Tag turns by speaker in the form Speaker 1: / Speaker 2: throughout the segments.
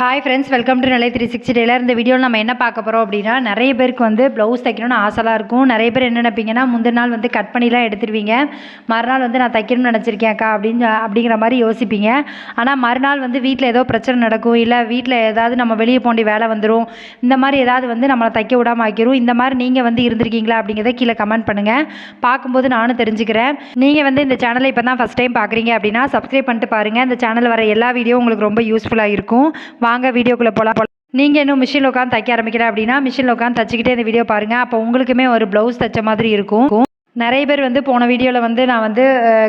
Speaker 1: Hi friends welcome to நிலை three sixty tailor இந்த வீடியோவில் நம்ம என்ன பார்க்க போகிறோம் அப்படின்னா நிறைய பேருக்கு வந்து ப்ளவுஸ் தைக்கணும்னு ஆசைலாம் இருக்கும். நிறைய பேர் என்ன நினைப்பீங்கன்னா முந்தின நாள் வந்து கட் பண்ணிலாம் எடுத்துருவீங்க. மறுநாள் வந்து நான் தைக்கணும்னு நினச்சிருக்கேன்க்கா அப்படின்னு அப்படிங்கிற மாதிரி யோசிப்பீங்க. ஆனால் மறுநாள் வந்து வீட்டில் ஏதோ பிரச்சனை நடக்கும். இல்லை வீட்டில் ஏதாவது நம்ம வெளியே போண்டி வேலை வந்துடும் இந்த மாதிரி ஏதாவது வந்து நம்மளை தைக்க விடாமல் ஆக்கிரும். இந்த மாதிரி நீங்கள் வந்து இருந்திருக்கீங்களா அப்படிங்கிறத கீழே கமெண்ட் பண்ணுங்கள் பார்க்கும்போது நானும் தெரிஞ்சுக்கிறேன். நீங்கள் வந்து இந்த சேனலை இப்போ தான் ஃபஸ்ட் டைம் பார்க்குறீங்க அப்படின்னா சப்ஸ்கிரைப் பண்ணிட்டு பாருங்கள் இந்த சேனல் வர எல்லா வீடியோ உங்களுக்கு ரொம்ப யூஸ்ஃபுல்லாக இருக்கும். வாங்க வீடியோக்குள்ளே போகலாம் நீங்கள் இன்னும் மிஷினில் உட்காந்து தைக்க ஆரம்பிக்கிறேன் அப்படின்னா மிஷினில் உட்காந்து தச்சிக்கிட்டே இந்த வீடியோ பாருங்கள் அப்போ உங்களுக்குமே ஒரு ப்ளவுஸ் தைச்ச மாதிரி இருக்கும். நிறைய பேர் வந்து போன வீடியோவில் வந்து நான் வந்து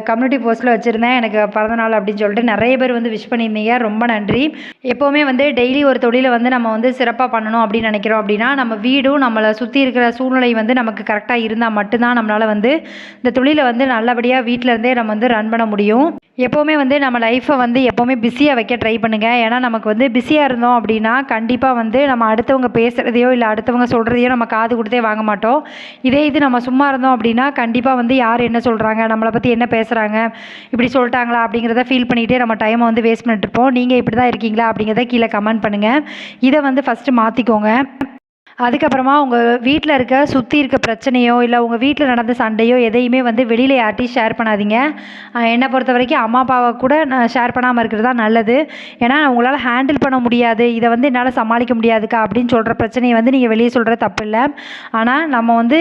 Speaker 1: கம்யூனிட்டி போஸ்ட்டில் வச்சுருந்தேன். எனக்கு பிறந்தநாள் அப்படின்னு சொல்லிட்டு நிறைய பேர் வந்து விஷ் பண்ணியிருந்தீங்க. ரொம்ப நன்றி. எப்போவுமே வந்து டெய்லி ஒரு தொழிலை வந்து நம்ம வந்து சிறப்பாக பண்ணணும் அப்படின்னு நினைக்கிறோம் அப்படின்னா நம்ம வீடும் நம்மளை சுற்றி இருக்கிற சூழ்நிலை வந்து நமக்கு கரெக்டாக இருந்தால் மட்டும்தான் நம்மளால் வந்து இந்த தொழிலை வந்து நல்லபடியாக வீட்டிலருந்தே நம்ம வந்து ரன் பண்ண முடியும். எப்போவுமே வந்து நம்ம லைஃப்பை வந்து எப்போவுமே பிஸியாக வைக்க ட்ரை பண்ணுங்கள் ஏன்னா நமக்கு வந்து பிஸியாக இருந்தோம் அப்படின்னா கண்டிப்பாக வந்து நம்ம அடுத்தவங்க பேசுகிறதையோ இல்லை அடுத்தவங்க சொல்கிறதையோ நம்ம காது கொடுத்தே வாங்க மாட்டோம். இதே இது நம்ம சும்மா இருந்தோம் அப்படின்னா கண்டிப்பாக வந்து யார் என்ன சொல்கிறாங்க நம்மளை பற்றி என்ன பேசுகிறாங்க இப்படி சொல்லிட்டாங்களா அப்படிங்கிறத ஃபீல் பண்ணிகிட்டே நம்ம டைமை வந்து வேஸ்ட் பண்ணிட்டு இருப்போம். நீங்கள் இப்படி தான் இருக்கீங்களா அப்படிங்கிறத கீழே கமெண்ட் பண்ணுங்கள் இதை வந்து ஃபஸ்ட்டு மாற்றிக்கோங்க அதுக்கப்புறமா உங்கள் வீட்டில் இருக்க சுற்றி இருக்க பிரச்சனையோ இல்லை உங்கள் வீட்டில் நடந்த சண்டையோ எதையுமே வந்து வெளியில் யார்ட்டையும் ஷேர் பண்ணாதீங்க. என்னை பொறுத்த வரைக்கும் அம்மா அப்பாவை கூட நான் ஷேர் பண்ணாமல் இருக்கிறது தான் நல்லது. ஏன்னா உங்களால் ஹேண்டில் பண்ண முடியாது. இதை வந்து என்னால் சமாளிக்க முடியாதுக்கா அப்படின்னு சொல்கிற பிரச்சனையை வந்து நீங்கள் வெளியே சொல்கிறது தப்பு இல்லை. ஆனால் நம்ம வந்து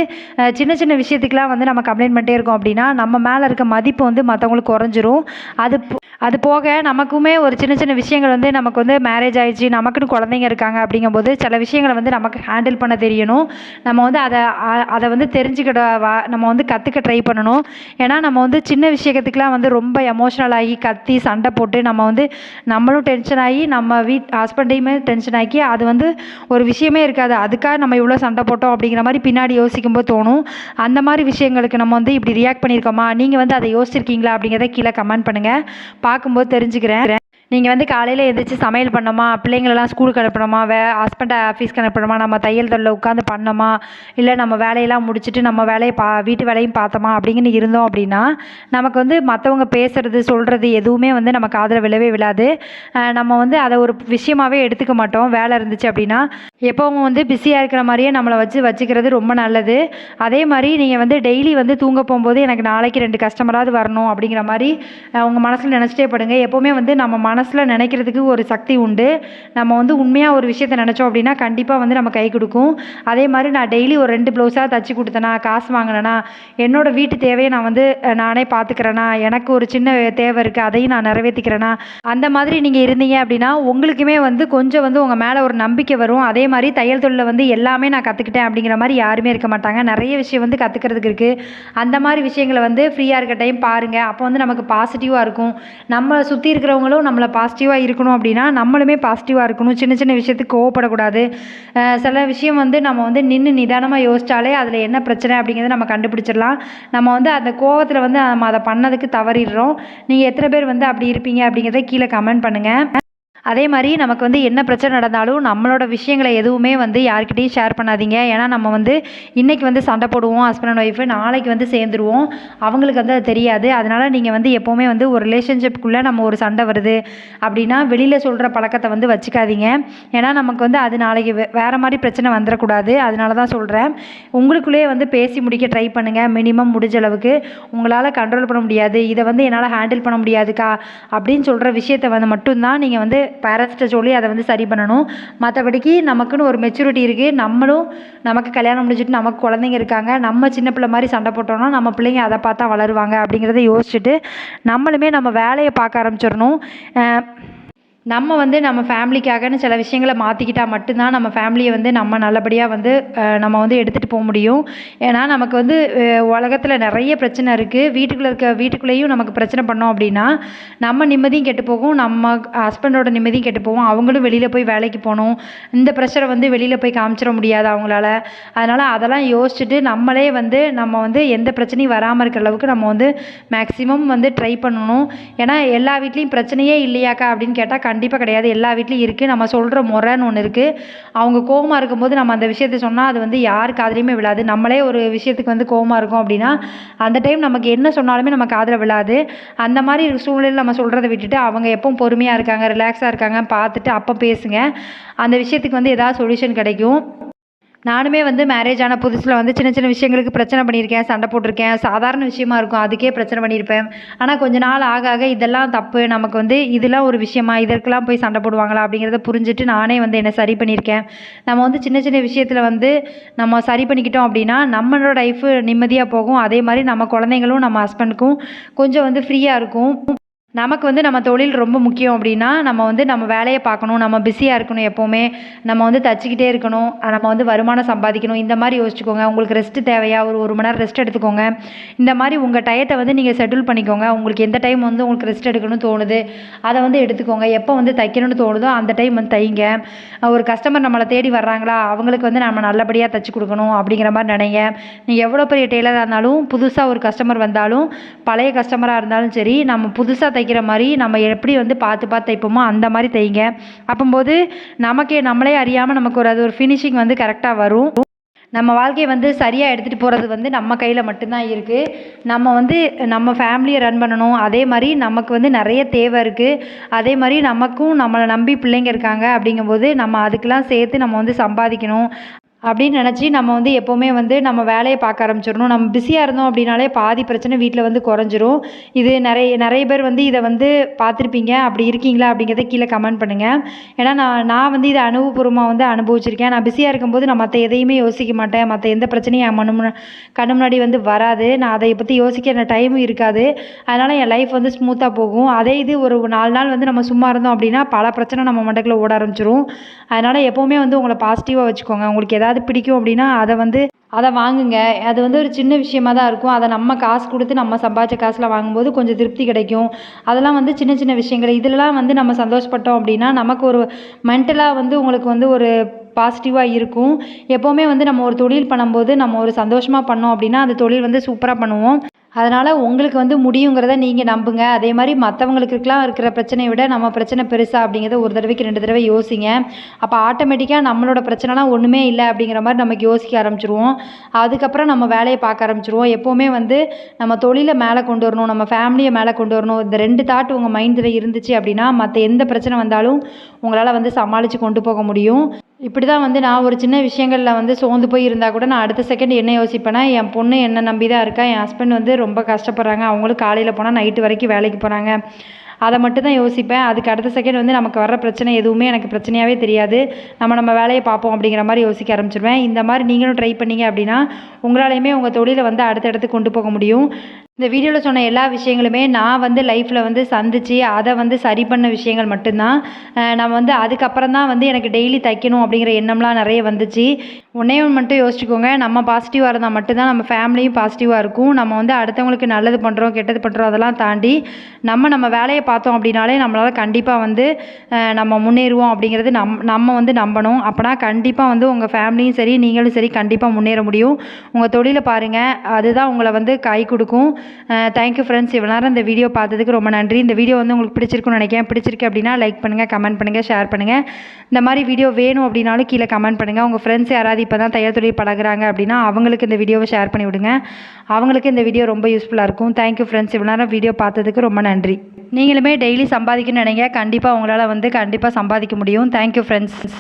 Speaker 1: சின்ன சின்ன விஷயத்துக்கெலாம் வந்து நம்ம கம்ப்ளைண்ட் பண்ணிட்டே இருக்கோம் அப்படின்னா நம்ம மேலே இருக்க மதிப்பு வந்து மற்றவங்களுக்கு குறைஞ்சிரும். அது அது போக நமக்குமே ஒரு சின்ன சின்ன விஷயங்கள் வந்து நமக்கு வந்து மேரேஜ் ஆயிடுச்சு நமக்குன்னு குழந்தைங்க இருக்காங்க அப்படிங்கும்போது சில விஷயங்களை வந்து நமக்கு ஹேண்டில் பண்ண தெரியணும். நம்ம வந்து அதை அதை வந்து தெரிஞ்சுக்கிட வா- நம்ம வந்து கற்றுக்க ட்ரை பண்ணணும். ஏன்னா நம்ம வந்து சின்ன விஷயத்துக்குலாம் வந்து ரொம்ப எமோஷ்னல் ஆகி கத்தி சண்டை போட்டு நம்ம வந்து நம்மளும் டென்ஷன் ஆகி நம்ம வீட் ஹஸ்பண்டையுமே டென்ஷன் ஆக்கி அது வந்து ஒரு விஷயமே இருக்காது. அதுக்காக நம்ம இவ்வளோ சண்டை போட்டோம் அப்படிங்கிற மாதிரி பின்னாடி யோசிக்கும்போது தோணும். அந்த மாதிரி விஷயங்களுக்கு நம்ம வந்து இப்படி ரியாக்ட் பண்ணியிருக்கோமா? நீங்கள் வந்து அதை யோசிச்சிருக்கீங்களா அப்படிங்கிறத கீழே கமெண்ட் பண்ணுங்கள் பார்க்கும்போது தெரிஞ்சுக்கிறேன். நீங்கள் வந்து காலையில் எழுந்திரிச்சி சமையல் பண்ணோமா பிள்ளைங்களெல்லாம் ஸ்கூலுக்கு அனுப்பணுமா? வே ஹஸ்பண்டை ஆஃபீஸ்க்கு அனுப்பணுமா? நம்ம தையல் தொழில் உட்காந்து பண்ணோமா இல்லை நம்ம வேலையெல்லாம் முடிச்சுட்டு நம்ம வேலையை பா வீட்டு வேலையும் பார்த்தோமா? அப்படிங்கன்னு இருந்தோம் அப்படின்னா நமக்கு வந்து மற்றவங்க பேசுகிறது சொல்கிறது எதுவுமே வந்து நம்ம காதில் விழவே விழாது. நம்ம வந்து அதை ஒரு விஷயமாவே எடுத்துக்க மாட்டோம். வேலை இருந்துச்சு அப்படின்னா எப்போவும் வந்து பிஸியாக இருக்கிற மாதிரியே நம்மளை வச்சு வச்சுக்கிறது ரொம்ப நல்லது. அதே மாதிரி நீங்கள் வந்து டெய்லி வந்து தூங்க போகும்போது எனக்கு நாளைக்கு ரெண்டு கஸ்டமராவது வரணும் அப்படிங்கிற மாதிரி உங்கள் மனசில் நினச்சிட்டே படுங்க. எப்போவுமே வந்து நம்ம மன மனசில் நினைக்கிறதுக்கு ஒரு சக்தி உண்டு. நம்ம வந்து உண்மையாக ஒரு விஷயத்த நினச்சோம் அப்படின்னா கண்டிப்பாக வந்து நம்ம கை கொடுக்கும். அதே மாதிரி நான் டெய்லி ஒரு ரெண்டு ப்ளவுஸாக தச்சு கொடுத்தேனா காசு வாங்கினேனா என்னோட வீட்டு தேவையை நான் வந்து நானே பார்த்துக்கிறேனா எனக்கு ஒரு சின்ன தேவை இருக்குது அதையும் நான் நிறைவேற்றிக்கிறேனா அந்த மாதிரி நீங்கள் இருந்தீங்க அப்படின்னா உங்களுக்குமே வந்து கொஞ்சம் வந்து உங்கள் மேலே ஒரு நம்பிக்கை வரும். அதே மாதிரி தையல் தொழிலில் வந்து எல்லாமே நான் கற்றுக்கிட்டேன் அப்படிங்கிற மாதிரி யாருமே இருக்க மாட்டாங்க. நிறைய விஷயம் வந்து கற்றுக்கிறதுக்கு இருக்குது அந்த மாதிரி விஷயங்களை வந்து ஃப்ரீயாக இருக்க டைம் பாருங்கள் அப்போ வந்து நமக்கு பாசிட்டிவாக இருக்கும். நம்ம சுற்றி இருக்கிறவங்களும் நம்மளை பாசிட்டிவாக இருக்கணும் அப்படின்னா நம்மளுமே பாசிட்டிவாக இருக்கணும். சின்ன சின்ன விஷயத்துக்கு கோவப்படக்கூடாது. சில விஷயம் வந்து நம்ம வந்து நின்று நிதானமாக யோசிச்சாலே அதில் என்ன பிரச்சனை அப்படிங்கிறத நம்ம கண்டுபிடிச்சிடலாம். நம்ம வந்து அந்த கோவத்தில் வந்து நம்ம அதை பண்ணதுக்கு தவறிடுறோம். நீங்கள் எத்தனை பேர் வந்து அப்படி இருப்பீங்க அப்படிங்கிறத கீழே கமெண்ட் பண்ணுங்கள் அதே மாதிரி நமக்கு வந்து என்ன பிரச்சனை நடந்தாலும் நம்மளோட விஷயங்களை எதுவுமே வந்து யார்கிட்டையும் ஷேர் பண்ணாதீங்க. ஏன்னா நம்ம வந்து இன்றைக்கி வந்து சண்டை போடுவோம் ஹஸ்பண்ட் அண்ட் ஒய்ஃபு நாளைக்கு வந்து சேர்ந்துருவோம். அவங்களுக்கு வந்து அது தெரியாது. அதனால் நீங்கள் வந்து எப்போவுமே வந்து ஒரு ரிலேஷன்ஷிப்குள்ளே நம்ம ஒரு சண்டை வருது அப்படின்னா வெளியில் சொல்கிற பழக்கத்தை வந்து வச்சுக்காதீங்க. ஏன்னா நமக்கு வந்து அது நாளைக்கு வே- வேறு மாதிரி பிரச்சனை வந்துடக்கூடாது அதனால தான் சொல்கிறேன் உங்களுக்குள்ளேயே வந்து பேசி முடிக்க ட்ரை பண்ணுங்கள் மினிமம் முடிஞ்ச அளவுக்கு. உங்களால் கண்ட்ரோல் பண்ண முடியாது. இதை வந்து என்னால் ஹேண்டில் பண்ண முடியாதுக்கா அப்படின்னு சொல்கிற விஷயத்தை வந்து மட்டும்தான் நீங்கள் வந்து பேரண்ட்ஸ்கிட்ட சொல்லி அதை வந்து சரி பண்ணணும். மற்றபடிக்கு நமக்குன்னு ஒரு மெச்சூரிட்டி இருக்குது நம்மளும் நமக்கு கல்யாணம் முடிஞ்சிட்டு நமக்கு குழந்தைங்க இருக்காங்க. நம்ம சின்ன பிள்ளை மாதிரி சண்டை போட்டோம்னா நம்ம பிள்ளைங்க அதை பார்த்தா வளருவாங்க அப்படிங்கிறத யோசிச்சுட்டு நம்மளுமே நம்ம வேலையை பார்க்க ஆரம்பிச்சிடணும். நம்ம வந்து நம்ம ஃபேமிலிக்காகன்னு சில விஷயங்களை மாற்றிக்கிட்டால் மட்டும்தான் நம்ம ஃபேமிலியை வந்து நம்ம நல்லபடியாக வந்து நம்ம வந்து எடுத்துகிட்டு போக முடியும். ஏன்னா நமக்கு வந்து உலகத்தில் நிறைய பிரச்சனை இருக்குது வீட்டுக்குள்ளே இருக்க வீட்டுக்குள்ளேயும் நமக்கு பிரச்சனை பண்ணோம் அப்படின்னா நம்ம நிம்மதியும் கெட்டு போகும். நம்ம ஹஸ்பண்டோட நிம்மதியும் கெட்டு போகும். அவங்களும் வெளியில் போய் வேலைக்கு போகணும். இந்த ப்ரெஷரை வந்து வெளியில் போய் காமிச்சிட முடியாது அவங்களால. அதனால் அதெல்லாம் யோசிச்சுட்டு நம்மளே வந்து நம்ம வந்து எந்த பிரச்சனையும் வராமல் இருக்கிற அளவுக்கு நம்ம வந்து மேக்ஸிமம் வந்து ட்ரை பண்ணணும். ஏன்னா எல்லா வீட்லேயும் பிரச்சனையே இல்லையாக்கா அப்படின்னு கேட்டால் கண்டிப்பாக கிடையாது. எல்லா வீட்லேயும் இருக்குது நம்ம சொல்கிற முறைன்னு ஒன்று இருக்குது அவங்க கோவமாக இருக்கும்போது நம்ம அந்த விஷயத்த சொன்னால் அது வந்து யார் காதலையுமே விழாது. நம்மளே ஒரு விஷயத்துக்கு வந்து கோவமாக இருக்கும் அப்படின்னா அந்த டைம் நமக்கு என்ன சொன்னாலுமே நம்ம காதில் விழாது. அந்த மாதிரி சூழ்நிலையில் நம்ம சொல்கிறத விட்டுட்டு அவங்க எப்பவும் பொறுமையாக இருக்காங்க ரிலாக்ஸாக இருக்காங்க பார்த்துட்டு அப்போ பேசுங்க. அந்த விஷயத்துக்கு வந்து ஏதாவது சொல்யூஷன் கிடைக்கும். நானுமே வந்து மேரேஜ் ஆன புதுசில் வந்து சின்ன சின்ன விஷயங்களுக்கு பிரச்சனை பண்ணியிருக்கேன் சண்டை போட்டிருக்கேன். சாதாரண விஷயமா இருக்கும். அதுக்கே பிரச்சனை பண்ணியிருப்பேன். ஆனால் கொஞ்ச நாள் ஆக ஆக இதெல்லாம் தப்பு. நமக்கு வந்து இதெல்லாம் ஒரு விஷயமா? இதற்கெல்லாம் போய் சண்டை போடுவாங்களா? அப்படிங்கிறத புரிஞ்சுட்டு நானே வந்து என்னை சரி பண்ணியிருக்கேன். நம்ம வந்து சின்ன சின்ன விஷயத்தில் வந்து நம்ம சரி பண்ணிக்கிட்டோம் அப்படின்னா நம்மளோட லைஃபு நிம்மதியாக போகும். அதே மாதிரி நம்ம குழந்தைங்களும் நம்ம ஹஸ்பண்டுக்கும் கொஞ்சம் வந்து ஃப்ரீயாக இருக்கும். நமக்கு வந்து நம்ம தொழில் ரொம்ப முக்கியம் அப்படின்னா நம்ம வந்து நம்ம வேலையை பார்க்கணும் நம்ம பிஸியாக இருக்கணும் எப்போவுமே. நம்ம வந்து தச்சிக்கிட்டே இருக்கணும். நம்ம வந்து வருமானம் சம்பாதிக்கணும். இந்த மாதிரி யோசிச்சுக்கோங்க. உங்களுக்கு ரெஸ்ட்டு தேவையா? ஒரு ஒரு மணி நேரம் ரெஸ்ட் எடுத்துக்கோங்க. இந்த மாதிரி உங்கள் டயத்தை வந்து நீங்கள் செட்டில் பண்ணிக்கோங்க. உங்களுக்கு எந்த டைம் வந்து உங்களுக்கு ரெஸ்ட் எடுக்கணும்னு தோணுது அதை வந்து எடுத்துக்கோங்க. எப்போ வந்து தைக்கணும்னு தோணுதோ அந்த டைம் வந்து தைங்க. ஒரு கஸ்டமர் நம்மளை தேடி வர்றாங்களா? அவங்களுக்கு வந்து நம்ம நல்லபடியாக தைச்சி கொடுக்கணும் அப்படிங்கிற மாதிரி நினைங்க. நீங்கள் எவ்வளோ பெரிய டெய்லராக இருந்தாலும் புதுசாக ஒரு கஸ்டமர் வந்தாலும் பழைய கஸ்டமராக இருந்தாலும் சரி நம்ம புதுசாக தைக்கிற மாதிரி நம்ம எப்படி வந்து பார்த்து பார்த்து தைப்போமோ அந்த மாதிரி தைங்க அப்போம்போது நமக்கே நம்மளே அறியாமல் நமக்கு ஒரு அது ஒரு ஃபினிஷிங் வந்து கரெக்டாக வரும். நம்ம வாழ்க்கையை வந்து சரியாக எடுத்துகிட்டு போகிறது வந்து நம்ம கையில் மட்டும்தான் இருக்குது நம்ம வந்து நம்ம ஃபேமிலியை ரன் பண்ணணும். அதே மாதிரி நமக்கு வந்து நிறைய தேவை இருக்குது அதே மாதிரி நமக்கும் நம்மளை நம்பி பிள்ளைங்க இருக்காங்க அப்படிங்கும்போது நம்ம அதுக்கெல்லாம் சேர்த்து நம்ம வந்து சம்பாதிக்கணும். அப்படின்னு நினச்சி நம்ம வந்து எப்போவுமே வந்து நம்ம வேலையை பார்க்க ஆரம்பிச்சிடணும். நம்ம பிஸியாக இருந்தோம் அப்படின்னாலே பாதி பிரச்சனை வீட்டில் வந்து குறைஞ்சிரும். இது நிறைய நிறைய பேர் வந்து இதை வந்து பார்த்துருப்பீங்க. அப்படி இருக்கீங்களா அப்படிங்கிறத கீழே கமெண்ட் பண்ணுங்கள் ஏன்னா நான் நான் வந்து இதை அனுபவபூர்வமாக வந்து அனுபவிச்சிருக்கேன். நான் பிஸியாக இருக்கும்போது நான் மற்ற எதையுமே யோசிக்க மாட்டேன். மற்ற எந்த பிரச்சனையும் என் மனு கண்ணு முன்னாடி வந்து வராது. நான் அதை பற்றி யோசிக்க என்ன டைமும் இருக்காது. அதனால் என் லைஃப் வந்து ஸ்மூத்தாக போகும். அதே இது ஒரு நாலு நாள் வந்து நம்ம சும்மா இருந்தோம் அப்படின்னா பல பிரச்சனை நம்ம மண்டக்கில் ஓட ஆரம்பிச்சிரும். அதனால் எப்போவுமே வந்து உங்களை பாசிட்டிவாக வச்சுக்கோங்க. உங்களுக்கு எதாவது ஏதாவது பிடிக்கும் அப்படின்னா அதை வந்து அதை வாங்குங்க. அது வந்து ஒரு சின்ன விஷயமா தான் இருக்கும். அதை நம்ம காசு கொடுத்து நம்ம சம்பாதிச்ச காசில் வாங்கும்போது கொஞ்சம் திருப்தி கிடைக்கும். அதெல்லாம் வந்து சின்ன சின்ன விஷயங்கள். இதிலலாம் வந்து நம்ம சந்தோஷப்பட்டோம் அப்படின்னா நமக்கு ஒரு மென்டலாக வந்து உங்களுக்கு வந்து ஒரு பாசிட்டிவாக இருக்கும். எப்போவுமே வந்து நம்ம ஒரு தொழில் பண்ணும்போது நம்ம ஒரு சந்தோஷமாக பண்ணோம் அப்படின்னா அந்த தொழில் வந்து சூப்பராக பண்ணுவோம். அதனால் உங்களுக்கு வந்து முடியுங்கிறத நீங்கள் நம்புங்க. அதே மாதிரி மற்றவங்களுக்குலாம் இருக்கிற பிரச்சனையை விட நம்ம பிரச்சனை பெருசாக அப்படிங்கிறத ஒரு தடவைக்கு ரெண்டு தடவை யோசிங்க. அப்போ ஆட்டோமேட்டிக்காக நம்மளோட பிரச்சனைலாம் ஒன்றுமே இல்லை அப்படிங்கிற மாதிரி நமக்கு யோசிக்க ஆரம்பிச்சிருவோம். அதுக்கப்புறம் நம்ம வேலையை பார்க்க ஆரம்பிச்சிருவோம். எப்போவுமே வந்து நம்ம தொழிலை மேலே கொண்டு வரணும் நம்ம ஃபேமிலியை மேலே கொண்டு வரணும். இந்த ரெண்டு தாட் உங்கள் மைண்டில் இருந்துச்சு அப்படின்னா மற்ற எந்த பிரச்சனை வந்தாலும் உங்களால் வந்து சமாளித்து கொண்டு போக முடியும். இப்படி தான் வந்து நான் ஒரு சின்ன விஷயங்களில் வந்து சோர்ந்து போய் இருந்தால் கூட நான் அடுத்த செகண்ட் என்ன யோசிப்பேன்னா என் பொண்ணு என்னை நம்பி தான் இருக்கா என் ஹஸ்பண்ட் வந்து ரொம்ப கஷ்டப்படுறாங்க. அவங்களும் காலையில் போனால் நைட்டு வரைக்கும் வேலைக்கு போகிறாங்க அதை மட்டும் தான் யோசிப்பேன். அதுக்கு அடுத்த செகண்ட் வந்து நமக்கு வர்ற பிரச்சனை எதுவுமே எனக்கு பிரச்சனையாகவே தெரியாது. நம்ம நம்ம வேலையை பார்ப்போம் அப்படிங்கிற மாதிரி யோசிக்க ஆரம்பிச்சிருவேன். இந்த மாதிரி நீங்களும் ட்ரை பண்ணீங்க அப்படின்னா உங்களாலையுமே உங்கள் தொழிலை வந்து அடுத்த இடத்துக்கு கொண்டு போக முடியும். இந்த வீடியோவில் சொன்ன எல்லா விஷயங்களுமே நான் வந்து லைஃப்பில் வந்து சந்திச்சு அதை வந்து சரி பண்ண விஷயங்கள் மட்டும்தான். நம்ம வந்து அதுக்கப்புறம் தான் வந்து எனக்கு டெய்லி தைக்கணும் அப்படிங்கிற எண்ணம்லாம் நிறைய வந்துச்சு. ஒன்றே ஒன்று மட்டும் யோசிச்சுக்கோங்க. நம்ம பாசிட்டிவாக இருந்தால் மட்டும்தான் நம்ம ஃபேமிலியும் பாசிட்டிவாக இருக்கும். நம்ம வந்து அடுத்தவங்களுக்கு நல்லது பண்ணுறோம் கெட்டது பண்ணுறோம் அதெல்லாம் தாண்டி நம்ம நம்ம வேலையை பார்த்தோம் அப்படின்னாலே நம்மளால் கண்டிப்பாக வந்து நம்ம முன்னேறுவோம் அப்படிங்கிறது நம் நம்ம வந்து நம்பணும். அப்போனா கண்டிப்பாக வந்து உங்கள் ஃபேமிலியும் சரி நீங்களும் சரி கண்டிப்பாக முன்னேற முடியும். உங்கள் தொழிலை பாருங்கள் அதுதான் உங்களை வந்து கை கொடுக்கும். தேங்க்யூ ஃப்ரெண்ட்ஸ் இவ்வளோ நேரம் இந்த வீடியோ பார்த்ததுக்கு ரொம்ப நன்றி. இந்த வீடியோ வந்து உங்களுக்கு பிடிச்சிருக்குன்னு நினைக்கிறேன். பிடிச்சிருக்கு அப்படின்னா லைக் பண்ணுங்கள் கமெண்ட் பண்ணுங்கள் ஷேர் பண்ணுங்கள் இந்த மாதிரி வீடியோ வேணும் அப்படின்னாலும் கீழே கமெண்ட் பண்ணுங்கள் உங்கள் ஃப்ரெண்ட்ஸ் யாராவது இப்போ தான் தையல் தொழில் பழகுறாங்க அப்படின்னா அவங்களுக்கு இந்த வீடியோவை ஷேர் பண்ணி விடுங்க அவங்களுக்கு இந்த வீடியோ ரொம்ப யூஸ்ஃபுல்லாக இருக்கும். தேங்க்யூ ஃப்ரெண்ட்ஸ் இவ்வளோ நேரம் வீடியோ பார்த்ததுக்கு ரொம்ப நன்றி. நீங்களுமே டெய்லி சம்பாதிக்கணும்னு நினைங்க. கண்டிப்பாக உங்களால் வந்து கண்டிப்பாக சம்பாதிக்க முடியும். Thank you friends